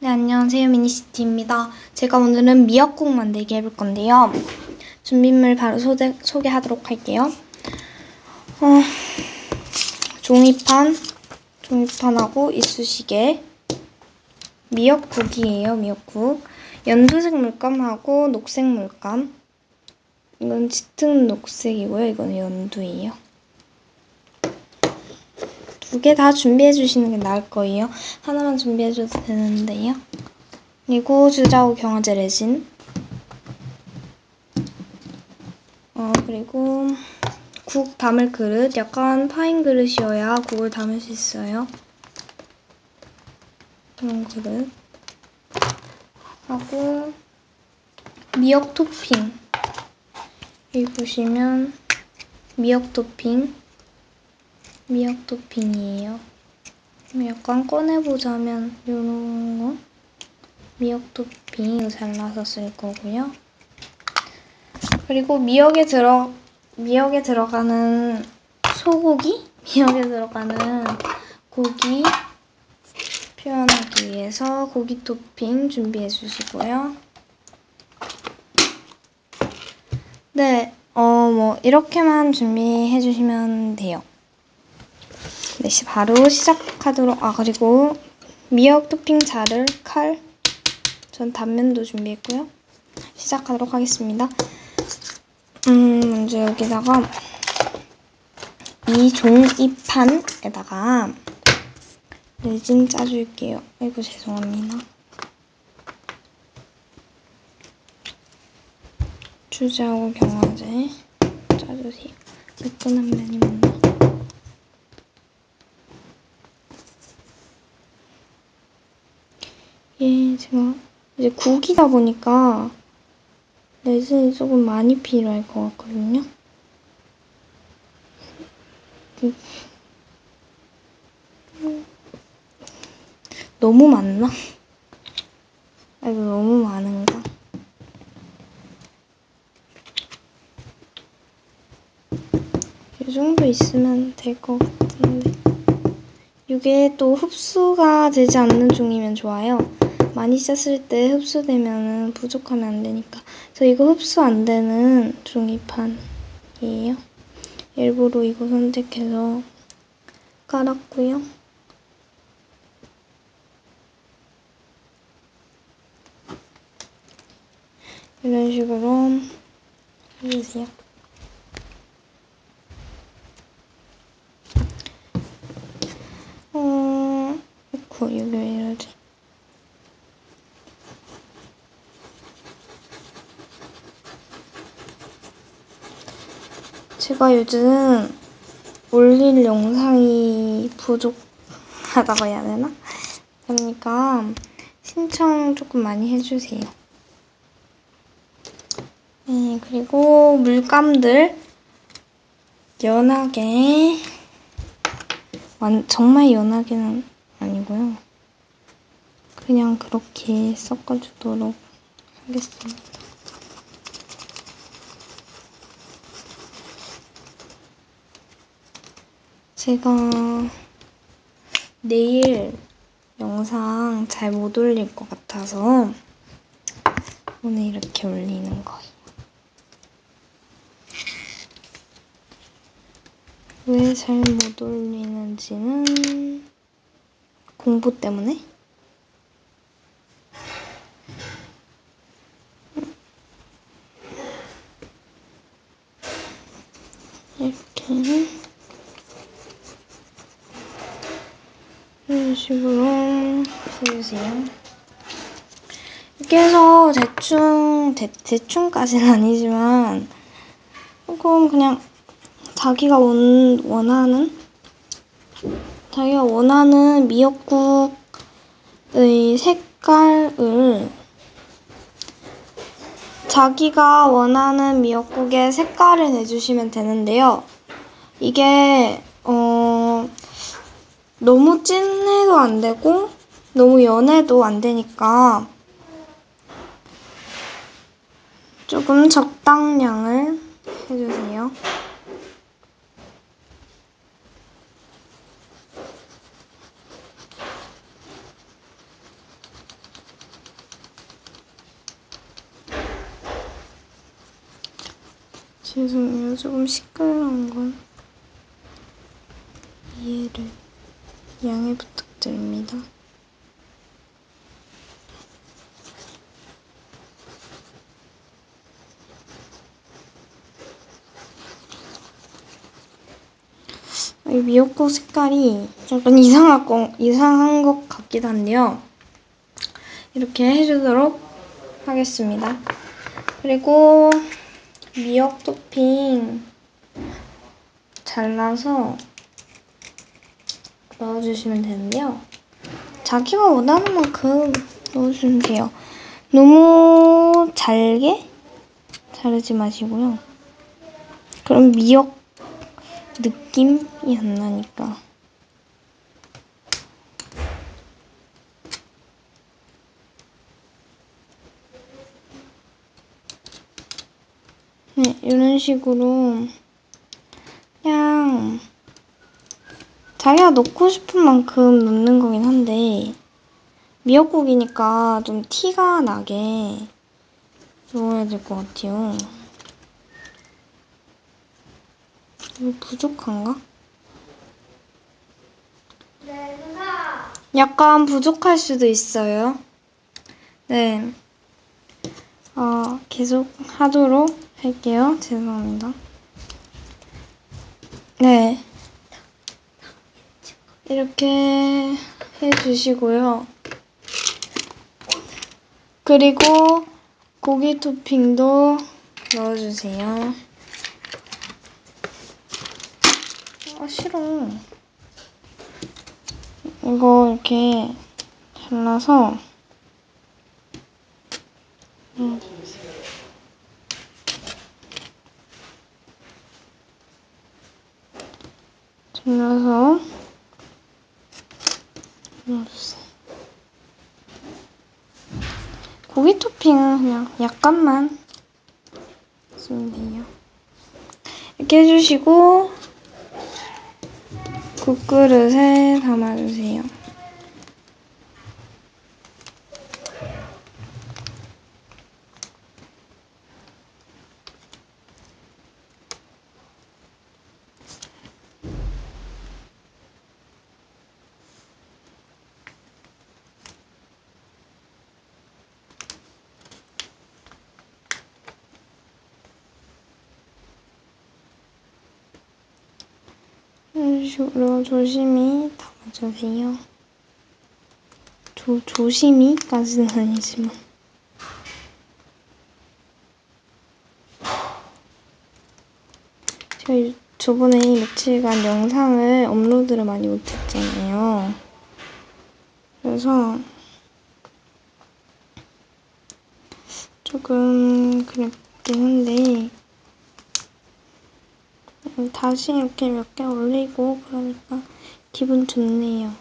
네, 안녕하세요. 미니시티입니다. 제가 오늘은 미역국 만들기 해볼 건데요. 준비물 바로 소개, 소개하도록 할게요. 어, 종이판, 종이판하고 이쑤시개, 미역국이에요, 미역국. 연두색 물감하고 녹색 물감. 이건 짙은 녹색이고요. 이건 연두예요. 두 개 다 준비해 주시는 게 나을 거예요. 하나만 준비해 줘도 되는데요. 그리고 주자우 경화제 레진. 어, 그리고 국 담을 그릇. 약간 파인 그릇이어야 국을 담을 수 있어요. 이런 그릇. 하고 미역 토핑. 여기 보시면 미역 토핑. 미역 토핑이에요. 약간 꺼내보자면 이런 거 미역 토핑 잘라서 쓸 거고요. 그리고 미역에 들어 미역에 들어가는 소고기 미역에 들어가는 고기 표현하기 위해서 고기 토핑 준비해 주시고요. 네, 어 뭐 이렇게만 준비해 주시면 돼요. 네, 시- 바로 시작하도록, 아, 그리고 미역 토핑 자를 칼, 전 단면도 준비했고요. 시작하도록 하겠습니다. 음, 먼저 여기다가 이 종이판에다가 레진 짜줄게요. 아이고, 죄송합니다. 주자하고 경화제 짜주세요. 매끈한 면이 맞나? 예, 제가 이제 국이다 보니까 레진이 조금 많이 필요할 것 같거든요. 음. 너무 많나? 아, 이거 너무 많은가? 이 정도 있으면 될 것 같은데. 이게 또 흡수가 되지 않는 종이면 좋아요. 많이 짰을 때 흡수되면 부족하면 안 되니까. 저 이거 흡수 안 되는 종이판이에요. 일부러 이거 선택해서 깔았고요. 이런 식으로 해주세요. 어, 이거 이거 왜 이러지? 제가 요즘 올릴 영상이 부족하다고 해야 되나? 그러니까 신청 조금 많이 해주세요. 네, 그리고 물감들 연하게 완, 정말 연하게는 아니고요. 그냥 그렇게 섞어주도록 하겠습니다. 제가 내일 영상 잘 못 올릴 것 같아서 오늘 이렇게 올리는 거예요. 왜 잘 못 올리는지는 공부 때문에? 이렇게 이런 식으로 해주세요. 이렇게 해서 대충 대, 대충까지는 아니지만 조금 그냥 자기가 원, 원하는 자기가 원하는 미역국의 색깔을 자기가 원하는 미역국의 색깔을 내주시면 되는데요. 이게 어 너무 찐해도 안 되고 너무 연해도 안 되니까 조금 적당량을 해주세요. 죄송해요. 조금 시끄러운 건 이해를. 양해 부탁드립니다. 이 미역국 색깔이 약간 이상한 거, 이상한 것 같기도 한데요. 이렇게 해주도록 하겠습니다. 그리고 미역 토핑 잘라서 넣어주시면 되는데요. 자기가 원하는 만큼 넣어주시면 돼요. 너무 잘게 자르지 마시고요. 그럼 미역 느낌이 안 나니까. 네, 이런 식으로 그냥 자기가 넣고 싶은 만큼 넣는 거긴 한데 미역국이니까 좀 티가 나게 넣어야 될 것 같아요. 이거 부족한가? 약간 부족할 수도 있어요. 네. 어, 계속 하도록 할게요. 죄송합니다. 네. 이렇게 해주시고요. 그리고 고기 토핑도 넣어주세요. 아, 싫어. 이거 이렇게 잘라서 음. 잘라서 넣어주세요. 고기 토핑은 그냥 약간만 돼요. 이렇게 해주시고 국그릇에 담아주세요. 이런 식으로 조심히 담아주세요. 조, 조심히까지는 아니지만. 저희 저번에 며칠간 영상을 업로드를 많이 못했잖아요. 그래서 조금 그랬긴 한데 음, 다시 이렇게 몇 개 올리고 그러니까 기분 좋네요.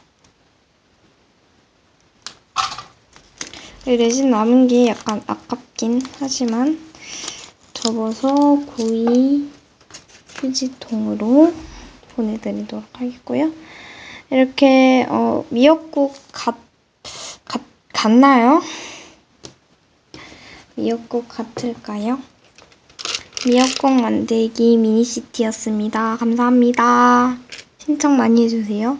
이 레진 남은 게 약간 아깝긴 하지만 접어서 고이 휴지통으로 보내드리도록 하겠고요. 이렇게 어, 미역국 같, 같, 같나요? 미역국 같을까요? 미역국 만들기 미니시티였습니다. 감사합니다. 신청 많이 해주세요.